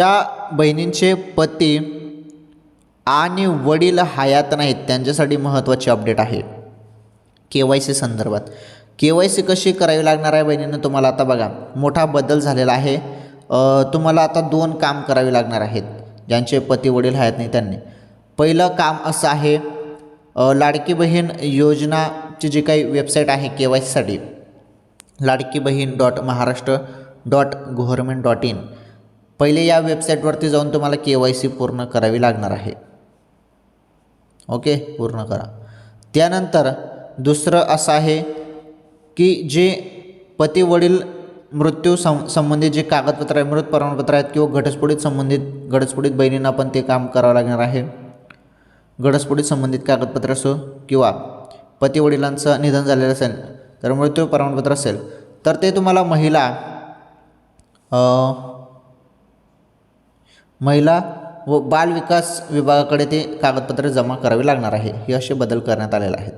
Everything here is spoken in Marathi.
त्या बहिणींचे पती आणि वडील हयात नाहीत त्यांच्यासाठी महत्त्वाची अपडेट आहे. के वाय सी संदर्भात. के वाय सी कशी करावी लागणार आहे बहिणीनं तुम्हाला आता बघा. मोठा बदल झालेला आहे. तुम्हाला आता दोन काम करावे लागणार आहेत. ज्यांचे पती वडील आहेत नाही त्यांनी. पहिलं काम असं आहे लाडकी बहीण योजनाची जी काही वेबसाईट आहे के वाय सीसाठी Ladki Bahin dot Maharashtra dot government dot in पहिले या वेबसाईटवरती जाऊन तुम्हाला के वाय सी पूर्ण करावी लागणार आहे. ओके? पूर्ण करा. त्यानंतर दुसरं असं आहे की जे पती वडील मृत्यू सं संबंधित जे कागदपत्र आहे मृत प्रमाणपत्र आहेत किंवा घटस्फोटीत संबंधित घटस्फोटीत बहिणींना पण ते काम करावं लागणार आहे. घटस्फोटीत संबंधित कागदपत्र असो किंवा पती वडिलांचं निधन झालेलं असेल तर मृत्यू प्रमाणपत्र असेल तर ते तुम्हाला महिला महिला व बालविकास विभागाकडे ते कागदपत्रे जमा करावी लागणार आहे. हे असे बदल करण्यात आलेले आहेत.